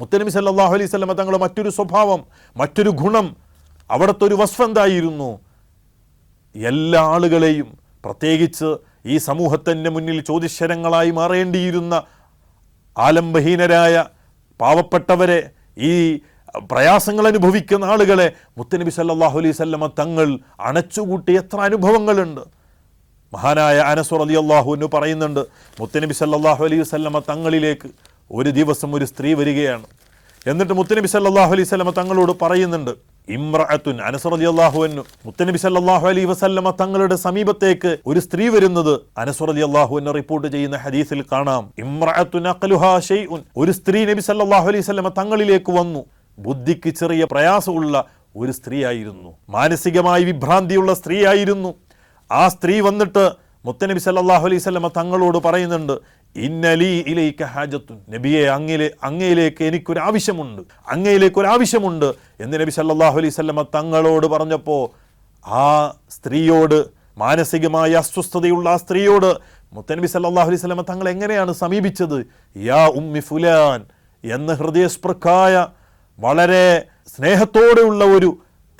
മുത്തനബി സല്ലാഹു അലൈഹി സ്വലമ തങ്ങളുടെ മറ്റൊരു സ്വഭാവം മറ്റൊരു ഗുണം അവിടുത്തെ ഒരു വസ്വന്തായിരുന്നു എല്ലാ ആളുകളെയും പ്രത്യേകിച്ച് ഈ സമൂഹത്തിന്റെ മുന്നിൽ ചോദ്യശരങ്ങളായി മാറേണ്ടിയിരുന്ന ആലംബഹീനരായ പാവപ്പെട്ടവരെ ഈ പ്രയാസങ്ങൾ അനുഭവിക്കുന്ന ആളുകളെ മുത്തനബി സല്ലാഹു അലൈഹി വസല്ലമ തങ്ങൾ അണച്ചുകൂട്ടി എത്ര അനുഭവങ്ങളുണ്ട്. മഹാനായ അനസുർ അലി പറയുന്നുണ്ട് മുത്തനബി സല്ലാഹു അലൈഹി വസല്ലമ തങ്ങളിലേക്ക് ഒരു ദിവസം ഒരു സ്ത്രീ വരികയാണ്. എന്നിട്ട് മുത്തനബി സല്ലാഹു അലൈഹി വസല്ലമ തങ്ങളോട് പറയുന്നുണ്ട് ഇമ്രഅത്തുൻ അനസുർ അള്ളാഹുവിനു മുത്തനബി സല്ലാഹു അലൈഹി വസല്ലമ തങ്ങളുടെ സമീപത്തേക്ക് ഒരു സ്ത്രീ വരുന്നത് അനസുർ അലി അള്ളാഹുവിനെ റിപ്പോർട്ട് ചെയ്യുന്ന ഹദീസിൽ കാണാം. ഇമ്രഅത്തുൻ അഖലുഹാ ഒരു സ്ത്രീ നബി സല്ലാഹു അലൈഹി വസല്ലമ തങ്ങളിലേക്ക് വന്നു. ബുദ്ധിക്ക് ചെറിയ പ്രയാസമുള്ള ഒരു സ്ത്രീയായിരുന്നു. മാനസികമായി വിഭ്രാന്തിയുള്ള സ്ത്രീയായിരുന്നു. ആ സ്ത്രീ വന്നിട്ട് മുത്തനബി സല്ലാഹു അലൈഹി വസല്ലമ തങ്ങളോട് പറയുന്നുണ്ട് ഇന്നലി ഇലൈക ഹാജത്തുൻ. നബിയെ അങ്ങയിലെ അങ്ങയിലേക്ക് എനിക്കൊരു ആവശ്യമുണ്ട്. അങ്ങയിലേക്ക് ഒരു ആവശ്യമുണ്ട് എന്ന് നബി സല്ലാഹു അലൈഹി വസല്ലമ തങ്ങളോട് പറഞ്ഞപ്പോൾ ആ സ്ത്രീയോട് മാനസികമായ അസ്വസ്ഥതയുള്ള ആ സ്ത്രീയോട് മുത്തനബി സല്ലല്ലാഹു അലൈഹി വസല്ലമ തങ്ങൾ എങ്ങനെയാണ് സമീപിച്ചത്? യാ ഉമ്മി ഫുലാൻ എന്ന ഹൃദയസ്പൃക്കായ വളരെ സ്നേഹത്തോടെയുള്ള ഒരു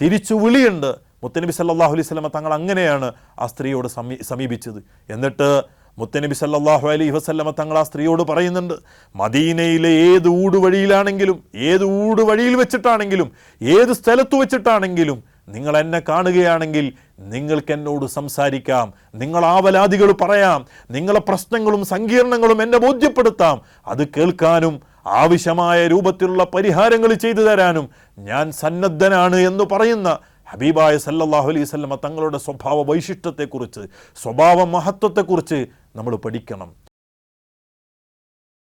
തിരിച്ചു വിളിയുണ്ട് മുത്തനബി സല്ലാഹു അലൈഹി വസല്ലമ തങ്ങൾ അങ്ങനെയാണ് ആ സ്ത്രീയോട് സമീ സമീപിച്ചത്. എന്നിട്ട് മുത്തനബി സല്ലാഹു അലൈഹി വസല്ലമ തങ്ങൾ ആ സ്ത്രീയോട് പറയുന്നുണ്ട് മദീനയിലെ ഏത് ഊടുവഴിയിലാണെങ്കിലും ഏത് ഊടുവഴിയിൽ വെച്ചിട്ടാണെങ്കിലും ഏത് സ്ഥലത്ത് വെച്ചിട്ടാണെങ്കിലും നിങ്ങൾ എന്നെ കാണുകയാണെങ്കിൽ നിങ്ങൾക്ക് എന്നോട് സംസാരിക്കാം നിങ്ങൾ ആവലാതികൾ പറയാം നിങ്ങളെ പ്രശ്നങ്ങളും സങ്കീർണങ്ങളും എന്നെ ബോധ്യപ്പെടുത്താം അത് കേൾക്കാനും ആവശ്യമായ രൂപത്തിലുള്ള പരിഹാരങ്ങൾ ചെയ്തു തരാനും ഞാൻ സന്നദ്ധനാണ് എന്ന് പറയുന്ന ഹബീബായ സല്ലാഹു അലൈഹി തങ്ങളുടെ സ്വഭാവ വൈശിഷ്ട്യത്തെക്കുറിച്ച് സ്വഭാവ മഹത്വത്തെക്കുറിച്ച് നമ്മൾ പഠിക്കണം.